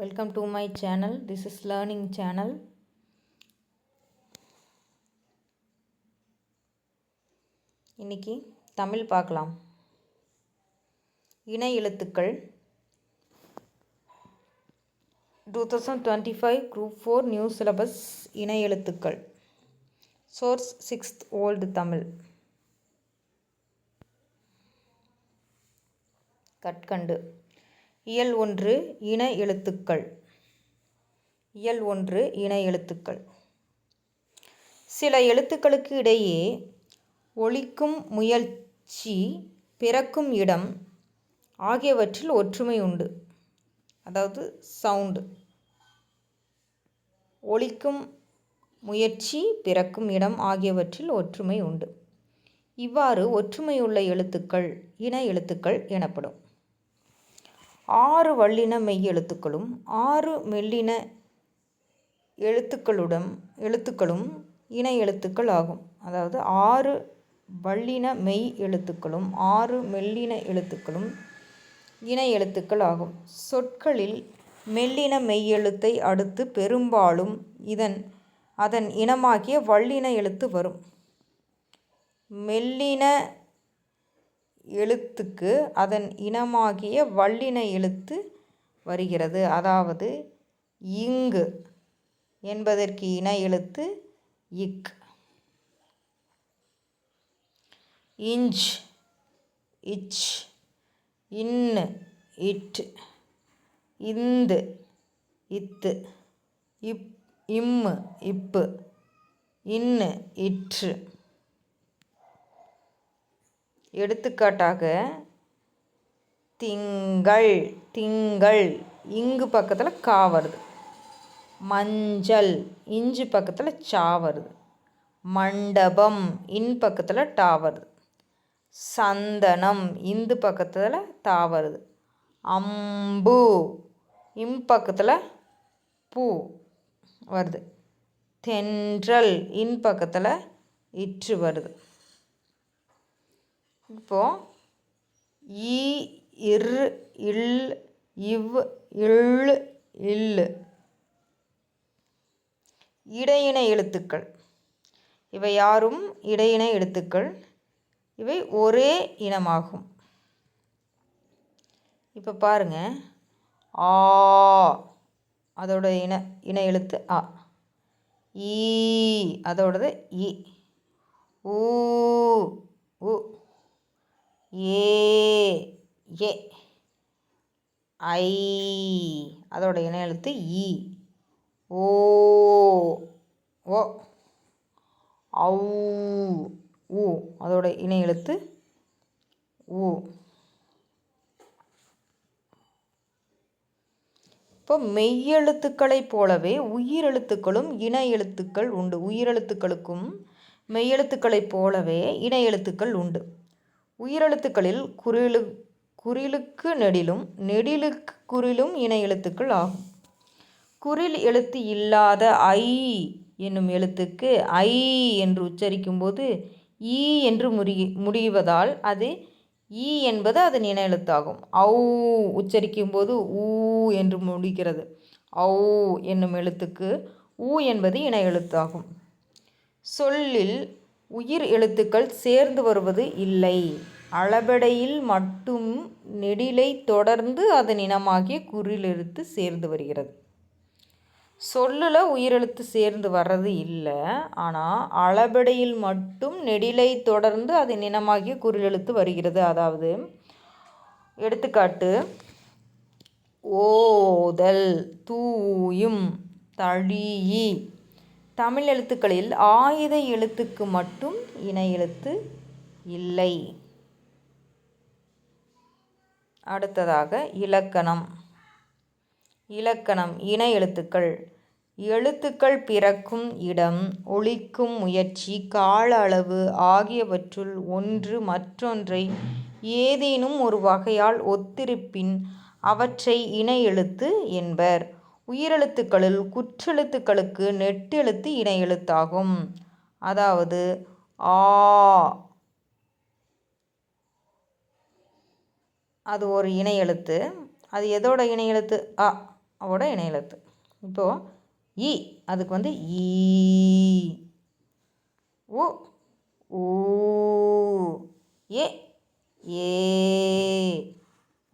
Welcome to my channel this is learning channel இன்னைக்கு தமிழ் பார்க்கலாம். இணை எழுத்துக்கள். Two thousand twenty five group four new syllabus இணை எழுத்துக்கள். Source sixth old Tamil. கற்கண்டு இயல் ஒன்று இன எழுத்துக்கள். இயல் ஒன்று இன எழுத்துக்கள். சில எழுத்துக்களுக்கு இடையே ஒழிக்கும் முயற்சி பிறக்கும் இடம் ஆகியவற்றில் ஒற்றுமை உண்டு. அதாவது சவுண்டு. ஒழிக்கும் முயற்சி பிறக்கும் இடம் ஆகியவற்றில் ஒற்றுமை உண்டு. இவ்வாறு ஒற்றுமையுள்ள எழுத்துக்கள் இன எழுத்துக்கள் எனப்படும். ஆறு வல்லின மெய் எழுத்துக்களும் ஆறு மெல்லின எழுத்துக்களுடன் எழுத்துக்களும் இணை எழுத்துக்கள் ஆகும். அதாவது ஆறு வல்லின மெய் எழுத்துக்களும் ஆறு மெல்லின எழுத்துக்களும் இணை எழுத்துக்கள் ஆகும். சொற்களில் மெல்லின மெய்யெழுத்தை அடுத்து பெரும்பாலும் இதன் அதன் இனமாகிய வல்லின எழுத்து வரும். மெல்லின எழுத்துக்கு அதன் இனமாகிய வல்லின எழுத்து வருகிறது. அதாவது இங்கு என்பதற்கு இன எழுத்து இக். இஞ்ச் இச். இன்னு இட். இந்து இத்து இப் இம்மு இப்பு. இன்னு இற்று. எடுத்துக்காட்டாக திங்கள் திங்கள் இங்கு பக்கத்தில் கா வருது. மஞ்சள் இஞ்சு பக்கத்தில் சா வருது. மண்டபம் இன் பக்கத்தில் டா வருது. சந்தனம் இந்து பக்கத்தில் தா வருது. அம்பு இம் பக்கத்தில் பூ வருது. தென்றல் இன் பக்கத்தில் இற்று வருது. இப்போது ஈ இர் இல் இவ் இல் இல். இடையின எழுத்துக்கள். இவை யாரும் இடையின எழுத்துக்கள். இவை ஒரே இனமாகும். இப்போ பாருங்க. ஆ அதோட இன இன எழுத்து ஆ ஈ அதோடது இ. ஊ உ ஏ ஏ ஐ அதோட இன எழுத்து இ. ஓ ஓ ஔ ஊ அதோட இணை எழுத்து ஊ. இப்போ மெய்யெழுத்துக்களைப் போலவே உயிரெழுத்துக்களும் இன எழுத்துக்கள் உண்டு. உயிரெழுத்துக்களுக்கும் மெய்யெழுத்துக்களைப் போலவே இணையெழுத்துக்கள் எழுத்துக்கள் உண்டு. உயிரெழுத்துக்களில் குறிலு குறிலுக்கு நெடிலும் நெடிலுக்கு குறிலும் இணை எழுத்துக்கள் ஆகும். குறில் எழுத்து இல்லாத ஐ என்னும் எழுத்துக்கு ஐ என்று உச்சரிக்கும்போது ஈ என்று முடி முடிவதால் அது ஈ என்பது அதன் இணை எழுத்தாகும். ஔ உச்சரிக்கும்போது ஊ என்று முடிகிறது. ஔ என்னும் எழுத்துக்கு ஊ என்பது இணை எழுத்தாகும். சொல்லில் உயிர் எழுத்துக்கள் சேர்ந்து வருவது இல்லை. அளபெடையில் மட்டும் நெடிலை தொடர்ந்து அதன் இனமாகிய குறிலெழுத்து சேர்ந்து வருகிறது. சொல்லில் உயிரெழுத்து சேர்ந்து வர்றது இல்லை. ஆனால் அளபெடையில் மட்டும் நெடிலை தொடர்ந்து அதன் இனமாகிய குறிலெழுத்து வருகிறது. அதாவது எடுத்துக்காட்டு ஓதல் தூயும் தழியி தமிழ் எழுத்துக்களில் ஆயுத எழுத்துக்கு மட்டும் இணை எழுத்து இல்லை. அடுத்ததாக இலக்கணம். இலக்கணம் இணை எழுத்துக்கள். எழுத்துக்கள் பிறக்கும் இடம் ஒழிக்கும் முயற்சி கால அளவு ஆகியவற்றுள் ஒன்று மற்றொன்றை ஏதேனும் ஒரு வகையால் ஒத்திருப்பின் அவற்றை இணை எழுத்து என்பர். உயிரெழுத்துக்களில் குற்றெழுத்துக்களுக்கு நெட்டெழுத்து இணை எழுத்தாகும் அதாவது ஆ. அது ஒரு இணை எழுத்து அது எதோட இணை எழுத்து அ அவோட இணை எழுத்து இப்போது இ அதுக்கு வந்து ஈ. உ ஊ. ஏ ஏ.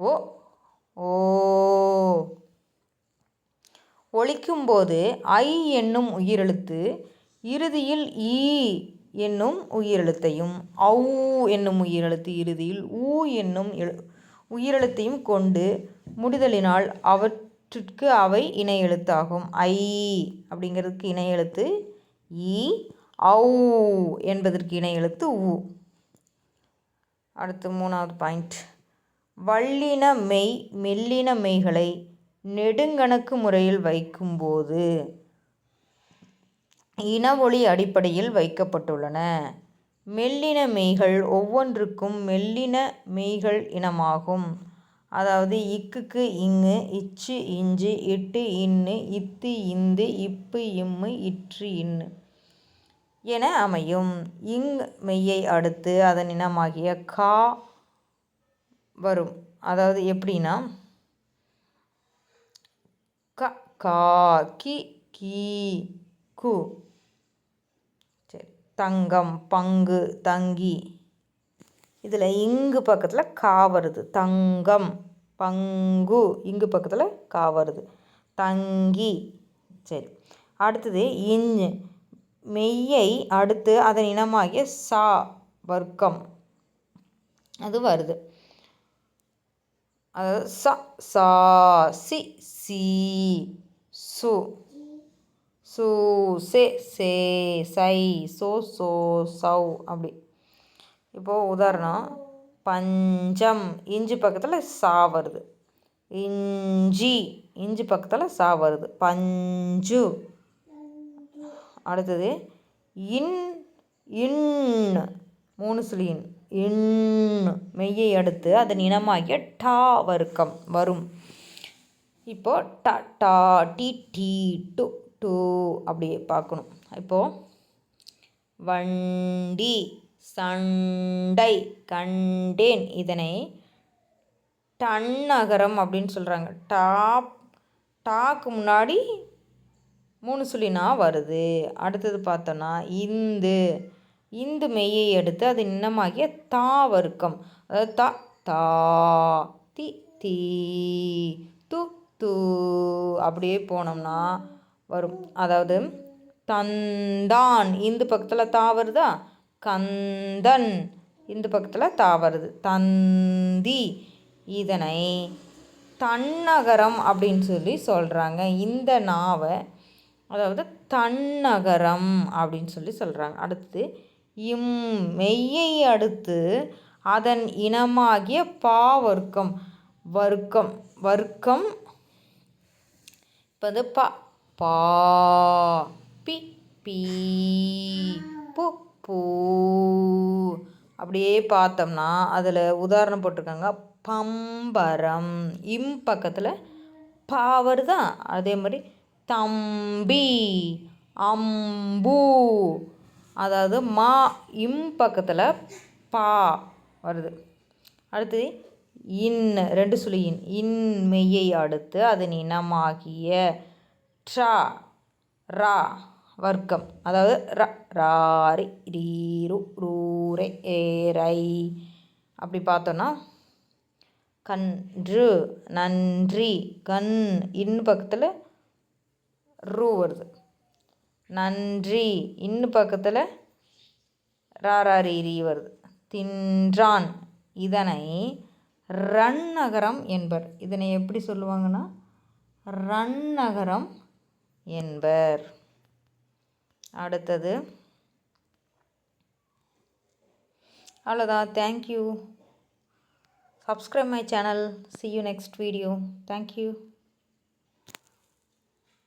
ஓ ஓ. ஒழிக்கும்போது ஐ என்னும் உயிரெழுத்து இறுதியில் ஈ என்னும் உயிரெழுத்தையும் ஔ என்னும் உயிரெழுத்து இறுதியில் ஊ என்னும் எழு உயிரெழுத்தையும் கொண்டு முடிதலினால் அவற்றிற்கு அவை இணை எழுத்தாகும் ஐ அப்படிங்கிறதுக்கு இணை எழுத்து ஈ ஔ என்பதற்கு இணை எழுத்து உ அடுத்து மூணாவது பாயிண்ட். வல்லின மெய் மெல்லின மெய்களை நெடுங்கணக்கு முறையில் வைக்கும்போது இனவொளி அடிப்படையில் வைக்கப்பட்டுள்ளன. மெல்லின மெய்கள் ஒவ்வொன்றுக்கும் மெல்லின மெய்கள் இனமாகும். அதாவது இக்குக்கு இங்கு இச்சு இஞ்சு இட்டு இன்னு இத்து இந்து இப்பு இம்மு இற்று இன்னு என அமையும். இங் மெய்யை அடுத்து அதன் இனமாகிய கா வரும். அதாவது எப்படின்னா க கா கி கீ கு. சரி தங்கம் பங்கு தங்கி. இதில் இங்கு பக்கத்தில் கா வருது. தங்கம் பங்கு இங்கு பக்கத்தில் கா வருது. தங்கி. சரி அடுத்தது இஞ்சு மெய்யை அடுத்து அதன் இனமாகிய சா வர்க்கம். அது வருது. அதாவது ச சா சி சி சு. சு சே சே சை சோ சோ சௌ அப்படி. இப்போது உதாரணம் பஞ்சம். இஞ்சி பக்கத்தில் சா வருது. இஞ்சி. இஞ்சி பக்கத்தில் சா வருது. பஞ்சு. அடுத்தது இன் இன். மூணு சுழியின் இன் மெய்யை அடுத்து அதன் இனமாகிய டா வர்க்கம் வரும். இப்போ ட டா டி டி டு டு அப்படி பார்க்கணும். இப்போது வண்டி சண்டை கண்டேன் இதனை டன்னகரம் அப்படின்னு சொல்கிறாங்க டாப் டாக்கு முன்னாடி மூணு சுழினா வருது. அடுத்தது பார்த்தோன்னா இந்து. இந்து மெய்யை எடுத்து அது இன்னமாகிய தா வர்க்கம். அதாவது தா தா தி தீ து து அப்படியே போனோம்னா வரும். அதாவது தந்தான் இந்து பக்கத்தில் தா வருதா? கந்தன் இந்து பக்கத்தில் தா வருது. தந்தி இதனை தன்னகரம் அப்படின்னு சொல்லி சொல்கிறாங்க இந்த நாவை அதாவது தன்னகரம் அப்படின்னு சொல்லி சொல்கிறாங்க அடுத்து இம் மெய்யை அடுத்து அதன் இனமாகிய பா வர்க்கம். வர்க்கம் வர்க்கம் இப்போ வந்து ப பா பி பீ பு பூ. அப்படியே பார்த்தோம்னா அதில் உதாரணம் போட்டிருக்காங்க. பம்பரம். இம் பக்கத்தில் பா வருதா? அதே மாதிரி தம்பி அம்பு. அதாவது மா இம் பக்கத்தில் பா வருது. அடுத்து இன் ரெண்டு சுழி இன். இன் மெய்யை அடுத்து அதன் இனமாகிய ட்ரா ரா வர்க்கம். அதாவது ர ராரி ரீரு ரூரை ஏரை அப்படி பார்த்தோன்னா கன்று நன்றி கண் இன் பக்கத்தில் ரூ வருது. நன்றி. இன்னும் பக்கத்தில் ராராரீரி வருது. தின்றான் இதனை ரன் நகரம் என்பர். இதனை எப்படி சொல்லுவாங்கன்னா? ரன் நகரம் என்பர். அடுத்தது. அவ்வளோதான் thank you subscribe my channel see you next video thank you